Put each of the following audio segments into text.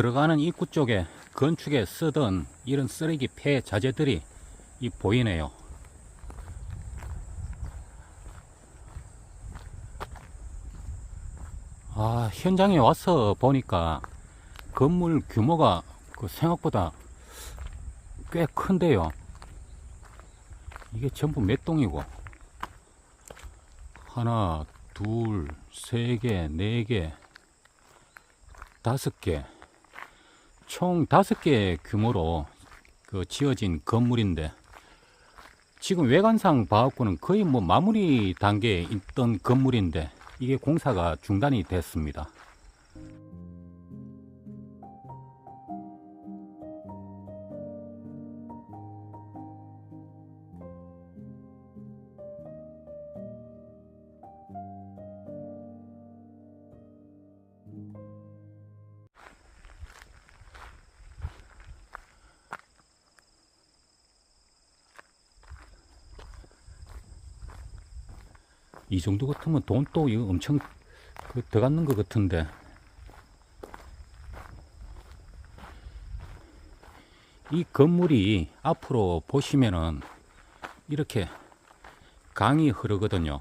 들어가는 입구 쪽에 건축에 쓰던 이런 쓰레기 폐 자재들이 이 보이네요. 아, 현장에 와서 보니까 건물 규모가 그 생각보다 꽤 큰데요. 이게 전부 몇 동이고 하나, 둘, 세 개, 네 개, 다섯 개, 총 다섯 개 규모로 그 지어진 건물인데 지금 외관상 봐갖고는 거의 뭐 마무리 단계에 있던 건물인데 이게 공사가 중단이 됐습니다. 이 정도 같으면 돈 또 이거 엄청 그 들어가는 것 같은데 이 건물이 앞으로 보시면은 이렇게 강이 흐르거든요.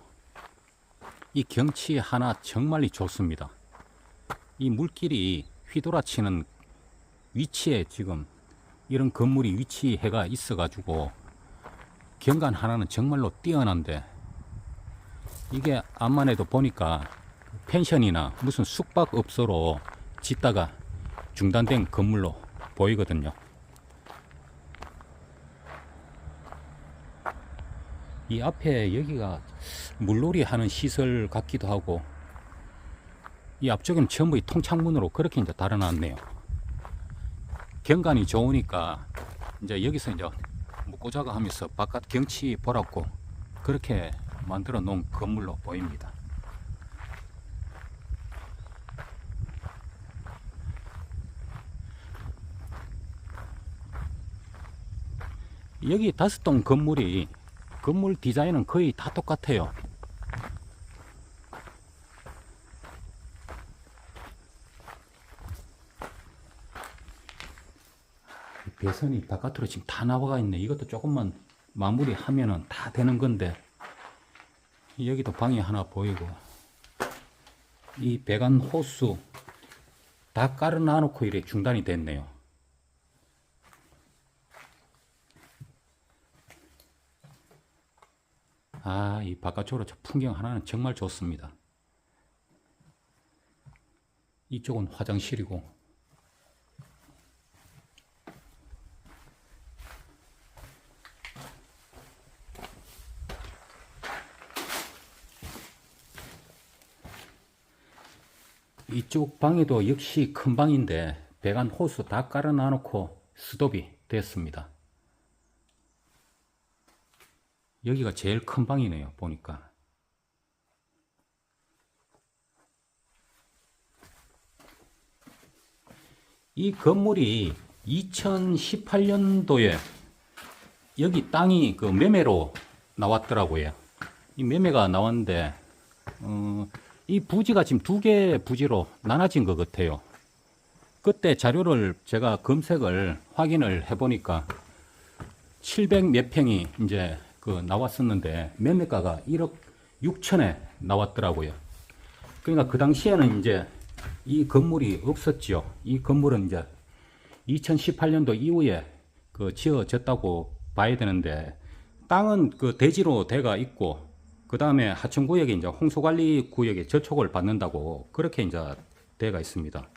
이 경치 하나 정말 좋습니다. 이 물길이 휘돌아치는 위치에 지금 이런 건물이 위치해가 있어 가지고 경관 하나는 정말로 뛰어난데 이게 암만 해도 보니까 펜션이나 무슨 숙박업소로 짓다가 중단된 건물로 보이거든요. 이 앞에 여기가 물놀이 하는 시설 같기도 하고 이 앞쪽에는 전부 이 통창문으로 그렇게 이제 달아놨네요. 경관이 좋으니까 이제 여기서 이제 묵고자가 하면서 바깥 경치 보라고 그렇게 만들어 놓은 건물로 보입니다. 여기 다섯 동 건물이 건물 디자인은 거의 다 똑같아요. 배선이 바깥으로 지금 다 나와가 있네. 이것도 조금만 마무리하면은 다 되는 건데 여기도 방이 하나 보이고 이 배관 호수 다 깔아 놔 놓고 이래 중단이 됐네요. 아, 이 바깥쪽으로 저 풍경 하나는 정말 좋습니다. 이쪽은 화장실이고 이쪽 방에도 역시 큰 방인데 배관 호수 다 깔아 놔놓고 스톱이 됐습니다. 여기가 제일 큰 방이네요, 보니까. 이 건물이 2018년도에 여기 땅이 그 매매로 나왔더라고요. 이 매매가 나왔는데, 어, 이 부지가 지금 두 개 부지로 나눠진 것 같아요. 그때 자료를 제가 검색을 확인을 해보니까 700 몇 평이 이제 그 나왔었는데 매매가가 1억 6천에 나왔더라고요. 그러니까 그 당시에는 이제 이 건물이 없었죠. 이 건물은 이제 2018년도 이후에 그 지어졌다고 봐야 되는데 땅은 그 대지로 돼가 있고 그 다음에 하천구역에 이제 홍수관리 구역에 저촉을 받는다고 그렇게 이제 돼가 있습니다.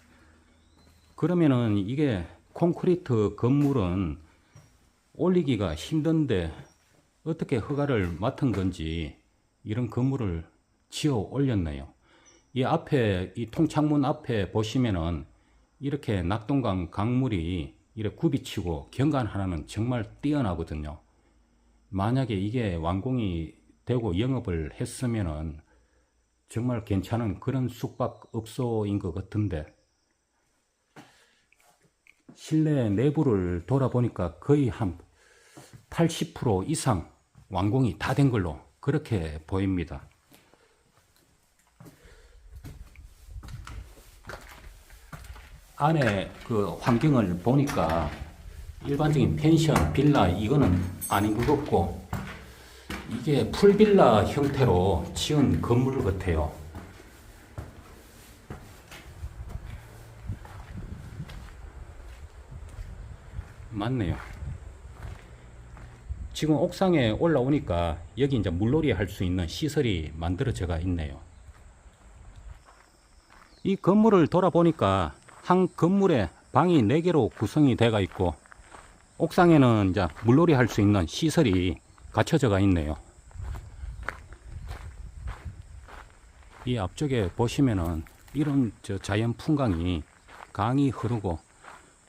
그러면은 이게 콘크리트 건물은 올리기가 힘든데 어떻게 허가를 맡은 건지 이런 건물을 지어 올렸네요. 이 앞에 이 통창문 앞에 보시면은 이렇게 낙동강 강물이 이렇게 굽이치고 경관 하나는 정말 뛰어나거든요. 만약에 이게 완공이 되고 영업을 했으면은 정말 괜찮은 그런 숙박업소인 것 같은데 실내 내부를 돌아보니까 거의 한 80% 이상 완공이 다 된 걸로 그렇게 보입니다. 안에 그 환경을 보니까 일반적인 펜션, 빌라 이거는 아닌 것 같고 이게 풀빌라 형태로 지은 건물 같아요. 맞네요. 지금 옥상에 올라오니까 여기 이제 물놀이 할 수 있는 시설이 만들어져가 있네요. 이 건물을 돌아보니까 한 건물에 방이 4개로 구성이 되어 있고 옥상에는 이제 물놀이 할 수 있는 시설이 갖춰져가 있네요. 이 앞쪽에 보시면은 이런 저 자연 풍광이 강이 흐르고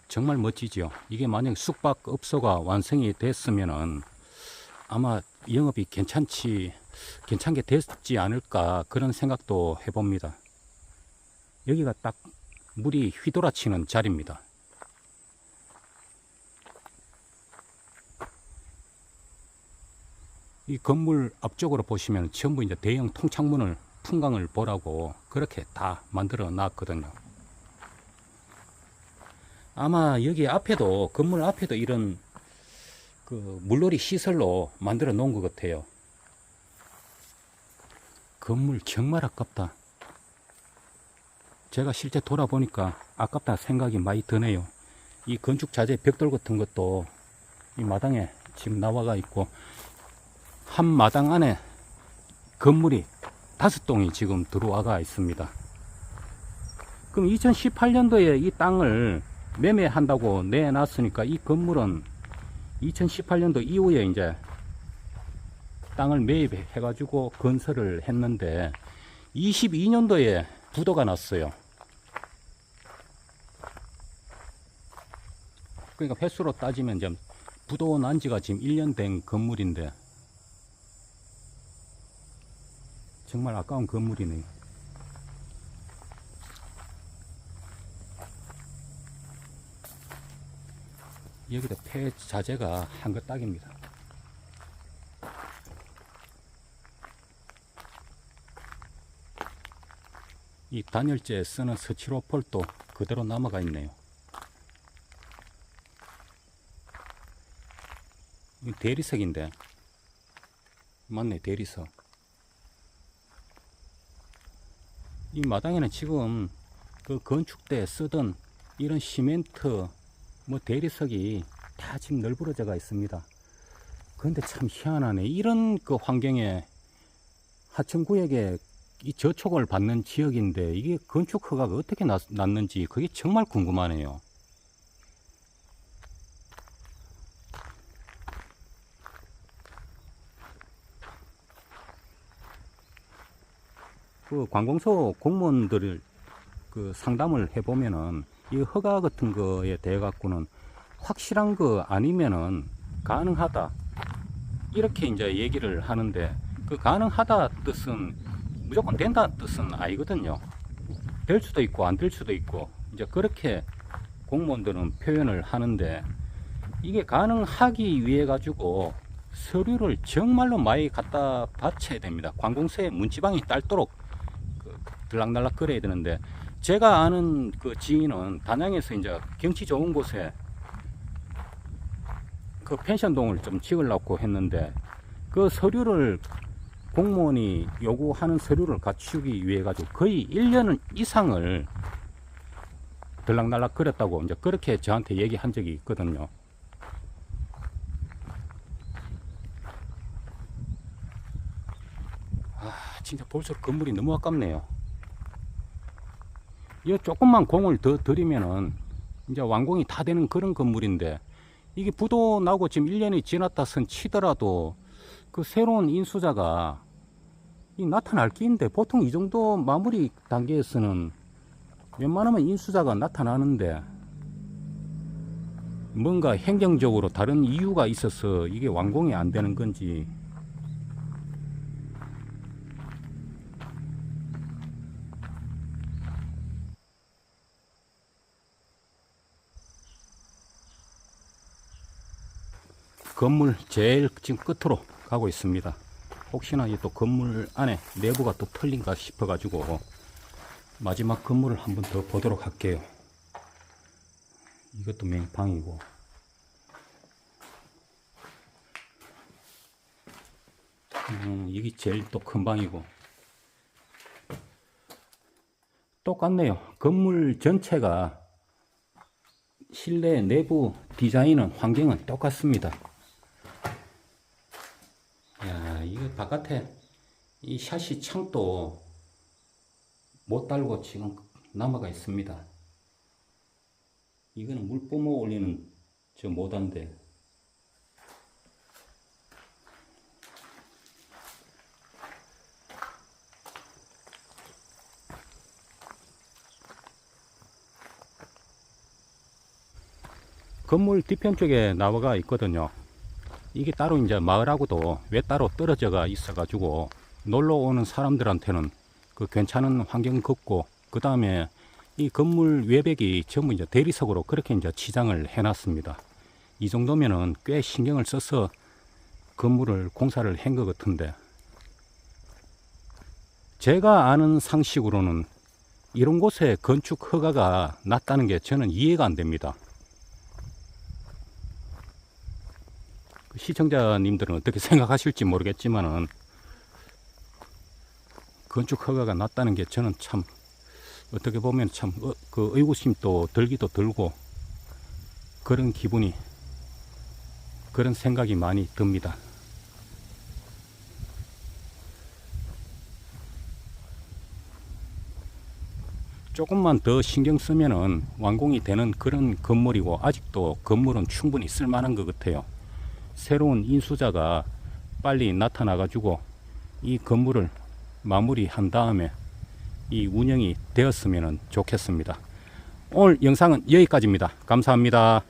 정말 멋지죠. 이게 만약 숙박업소가 완성이 됐으면은 아마 영업이 괜찮지, 괜찮게 됐지 않을까 그런 생각도 해봅니다. 여기가 딱 물이 휘돌아치는 자리입니다. 이 건물 앞쪽으로 보시면 전부 이제 대형 통창문을 풍광을 보라고 그렇게 다 만들어 놨거든요. 아마 여기 앞에도 건물 앞에도 이런 그 물놀이 시설로 만들어 놓은 것 같아요. 건물 정말 아깝다. 제가 실제 돌아보니까 아깝다 생각이 많이 드네요. 이 건축 자재 벽돌 같은 것도 이 마당에 지금 나와가 있고 한 마당 안에 건물이 다섯 동이 지금 들어와가 있습니다. 그럼 2018년도에 이 땅을 매매한다고 내놨으니까 이 건물은 2018년도 이후에 이제 땅을 매입해 가지고 건설을 했는데 22년도에 부도가 났어요. 그러니까 횟수로 따지면 이제 부도 난 지가 지금 1년 된 건물인데 정말 아까운 건물이네요. 여기다 폐 자재가 한 것 딱입니다. 이 단열재 쓰는 스티로폴도 그대로 남아가 있네요. 이 대리석인데 맞네 대리석. 이 마당에는 지금 그 건축 때 쓰던 이런 시멘트 뭐 대리석이 다 지금 널브러져가 있습니다. 그런데 참 희한하네. 이런 그 환경에 하천구역에 이 저촉을 받는 지역인데 이게 건축 허가가 어떻게 났, 났는지 그게 정말 궁금하네요. 그 관공서 공무원들 그 상담을 해보면은 이 허가 같은 거에 대해 갖고는 확실한 거 아니면은 가능하다 이렇게 이제 얘기를 하는데 그 가능하다 뜻은 무조건 된다 뜻은 아니거든요. 될 수도 있고 안 될 수도 있고 이제 그렇게 공무원들은 표현을 하는데 이게 가능하기 위해 가지고 서류를 정말로 많이 갖다 바쳐야 됩니다. 관공서에 문지방이 딸도록 그 들락날락 거려야 되는데 제가 아는 그 지인은 단양에서 이제 경치 좋은 곳에 그 펜션동을 좀 지으려고 했는데 그 서류를 공무원이 요구하는 서류를 갖추기 위해 가지고 거의 1년 이상을 들락날락 거렸다고 이제 그렇게 저한테 얘기한 적이 있거든요. 아, 진짜 볼수록 건물이 너무 아깝네요. 이 조금만 공을 더 들이면은 이제 완공이 다 되는 그런 건물인데 이게 부도 나고 지금 1년이 지났다 선 치더라도 그 새로운 인수자가 이 나타날 끼인데 보통 이 정도 마무리 단계에서는 웬만하면 인수자가 나타나는데 뭔가 행정적으로 다른 이유가 있어서 이게 완공이 안 되는 건지 건물 제일 지금 끝으로 가고 있습니다. 혹시나 이또 건물 안에 내부가 또 털린가 싶어 가지고 마지막 건물을 한번 더 보도록 할게요. 이것도 맹방이고. 음, 이게 제일 또 큰 방이고. 똑같네요. 건물 전체가 실내 내부 디자인은 환경은 똑같습니다. 야, 이거 바깥에 이 샤시 창도 못 달고 지금 남아가 있습니다. 이거는 물 뿜어 올리는 저 모단데 건물 뒤편 쪽에 나와가 있거든요. 이게 따로 이제 마을하고도 왜 따로 떨어져가 있어가지고 놀러 오는 사람들한테는 그 괜찮은 환경 걷고 그 다음에 이 건물 외벽이 전부 이제 대리석으로 그렇게 이제 치장을 해놨습니다. 이 정도면은 꽤 신경을 써서 건물을 공사를 한 것 같은데 제가 아는 상식으로는 이런 곳에 건축 허가가 났다는 게 저는 이해가 안 됩니다. 시청자님들은 어떻게 생각하실지 모르겠지만은 건축 허가가 났다는 게 저는 참 어떻게 보면 참그 의구심도 들기도 들고 그런 기분이 그런 생각이 많이 듭니다. 조금만 더 신경 쓰면은 완공이 되는 그런 건물이고 아직도 건물은 충분히 쓸만한 것 같아요. 새로운 인수자가 빨리 나타나 가지고 이 건물을 마무리한 다음에 이 운영이 되었으면 좋겠습니다. 오늘 영상은 여기까지입니다. 감사합니다.